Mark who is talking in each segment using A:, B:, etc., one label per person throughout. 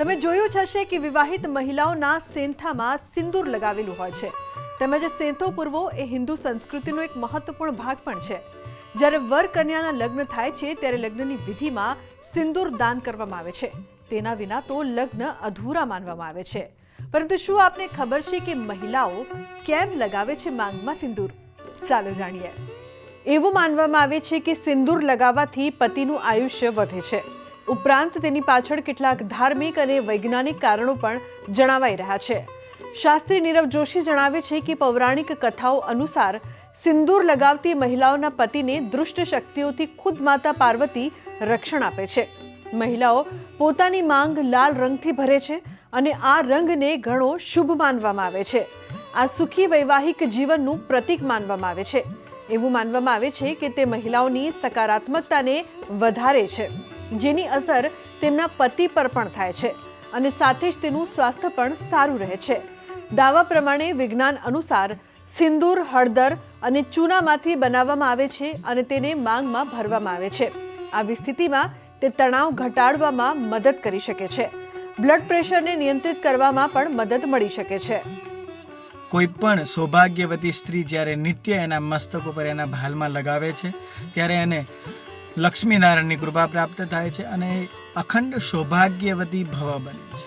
A: તમે જોયું જ હશે કે વિવાહિત મહિલાઓના સેંથામાં સિંદૂર લગાવેલું હોય છે. તેમજ સેંથો પૂરવો એ હિન્દુ સંસ્કૃતિનો એક મહત્વપૂર્ણ ભાગ પણ છે. જ્યારે વર કન્યાના લગ્ન થાય છે, ત્યારે લગ્નની વિધિમાં સિંદૂર દાન કરવામાં આવે છે. તેના વિના તો લગ્ન અધૂરા માનવામાં આવે છે. પરંતુ શું આપને ખબર છે કે મહિલાઓ કેમ લગાવે છે માંગમાં સિંદૂર? ચાલો જાણીએ. એવું માનવામાં આવે છે કે સિંદૂર લગાવવાથી પતિનું આયુષ્ય વધે છે. ઉપરાંત તેની પાછળ કેટલાક ધાર્મિક અને વૈજ્ઞાનિક કારણો પણ જણાવાઈ રહ્યા છે. શાસ્ત્રી નીરવ જોશી જણાવે છે કે પૌરાણિક કથાઓ અનુસાર સિંદૂર લગાવતી મહિલાઓના પતિને દુષ્ટ શક્તિઓથી ખુદ માતા પાર્વતી રક્ષણ આપે છે. મહિલાઓ પોતાની માંગ લાલ રંગથી ભરે છે અને આ રંગને ઘણો શુભ માનવામાં આવે છે. આ સુખી વૈવાહિક જીવનનું પ્રતીક માનવામાં આવે છે. એવું માનવામાં આવે છે કે તે મહિલાઓની સકારાત્મકતાને વધારે છે. જેની અસર તેમના પતિ પર પણ થાય છે અને સાથે જ તેનું સ્વાસ્થ્ય પણ સારું રહે છે. દાવા પ્રમાણે વિજ્ઞાન અનુસાર સિંદૂર, હળદર અને ચૂનામાંથી બનાવવામાં આવે છે અને તેને માંગમાં ભરવામાં આવે છે. આવી સ્થિતિમાં તે તણાવ ઘટાડવામાં મદદ કરી શકે છે. બ્લડ પ્રેશરને નિયંત્રિત કરવામાં પણ મદદ મળી શકે છે.
B: કોઈ પણ સૌભાગ્યવતી સ્ત્રી જ્યારે નિત્ય એના મસ્તક ઉપર એના ભાલમાં લગાવે છે, ત્યારે એને લક્ષ્મીનારાયણની કૃપા પ્રાપ્ત થાય છે અને અખંડ સૌભાગ્યવતી ભવ બને છે.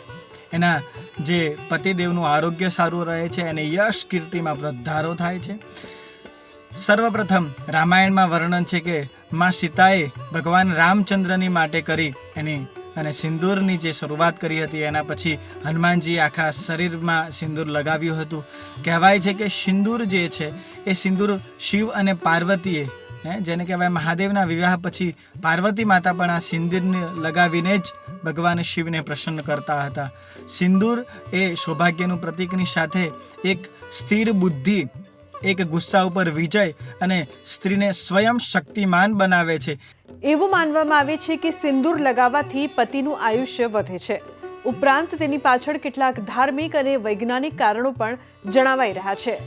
B: એના જે પતિદેવનું આરોગ્ય સારું રહે છે અને યશ કીર્તિમાં વધારો થાય છે. સર્વપ્રથમ રામાયણમાં વર્ણન છે કે માં સીતાએ ભગવાન રામચંદ્રની માટે કરી એની અને સિંદૂરની જે શરૂઆત કરી હતી એના પછી હનુમાનજી આખા શરીરમાં સિંદૂર લગાવ્યું હતું. કહેવાય છે કે સિંદૂર જે છે એ સિંદૂર શિવ અને પાર્વતીએ હે, જેને કહેવાય મહાદેવના વિવાહ પછી પાર્વતી માતા પણ આ સિંદૂરને લગાવીને જ ભગવાન શિવને પ્રસન્ન કરતા હતા. સિંદૂર એ સૌભાગ્યનું પ્રતીકની સાથે એક સ્થિર બુદ્ધિ, એક ગુસ્સા ઉપર વિજય અને સ્ત્રીને સ્વયં શક્તિમાન બનાવે છે.
A: એવું માનવામાં આવે છે કે સિંદૂર લગાવવાથી પતિનું આયુષ્ય વધે છે. ઉપરાંત તેની પાછળ કેટલાક ધાર્મિક અને વૈજ્ઞાનિક કારણો પણ જણાવાઈ રહ્યા છે.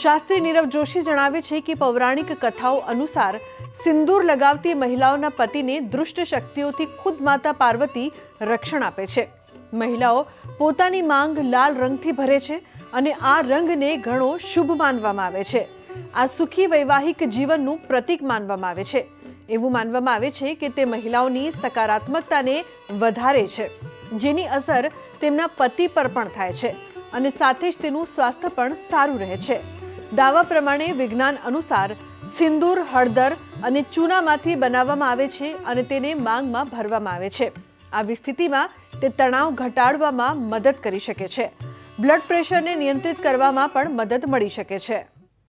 A: શાસ્ત્રી નીરવ જોશી જણાવે છે કે પૌરાણિક કથાઓ અનુસાર સિંદૂર લગાવતી મહિલાઓના પતિને દુષ્ટ શક્તિઓથી ખુદ માતા પાર્વતી રક્ષણ આપે છે. મહિલાઓ પોતાની માંગ લાલ રંગથી ભરે છે અને આ રંગને ઘણો શુભ માનવામાં આવે છે. આ સુખી વૈવાહિક જીવનનું પ્રતીક માનવામાં આવે છે. એવું માનવામાં આવે છે કે તે મહિલાઓની સકારાત્મકતાને વધારે છે, જેની અસર તેમના પતિ પર પણ થાય છે અને સાથે જ તેનું સ્વાસ્થ્ય પણ સારું રહે છે. દાવા પ્રમાણે વિજ્ઞાન અનુસાર સિંદૂર, હળદર અને ચૂનામાંથી બનાવવામાં આવે છે અને તેને માંગમાં ભરવામાં આવે છે. આવી સ્થિતિમાં તે તણાવ ઘટાડવામાં મદદ કરી શકે છે. બ્લડ પ્રેશરને નિયંત્રિત કરવામાં પણ મદદ મળી શકે છે.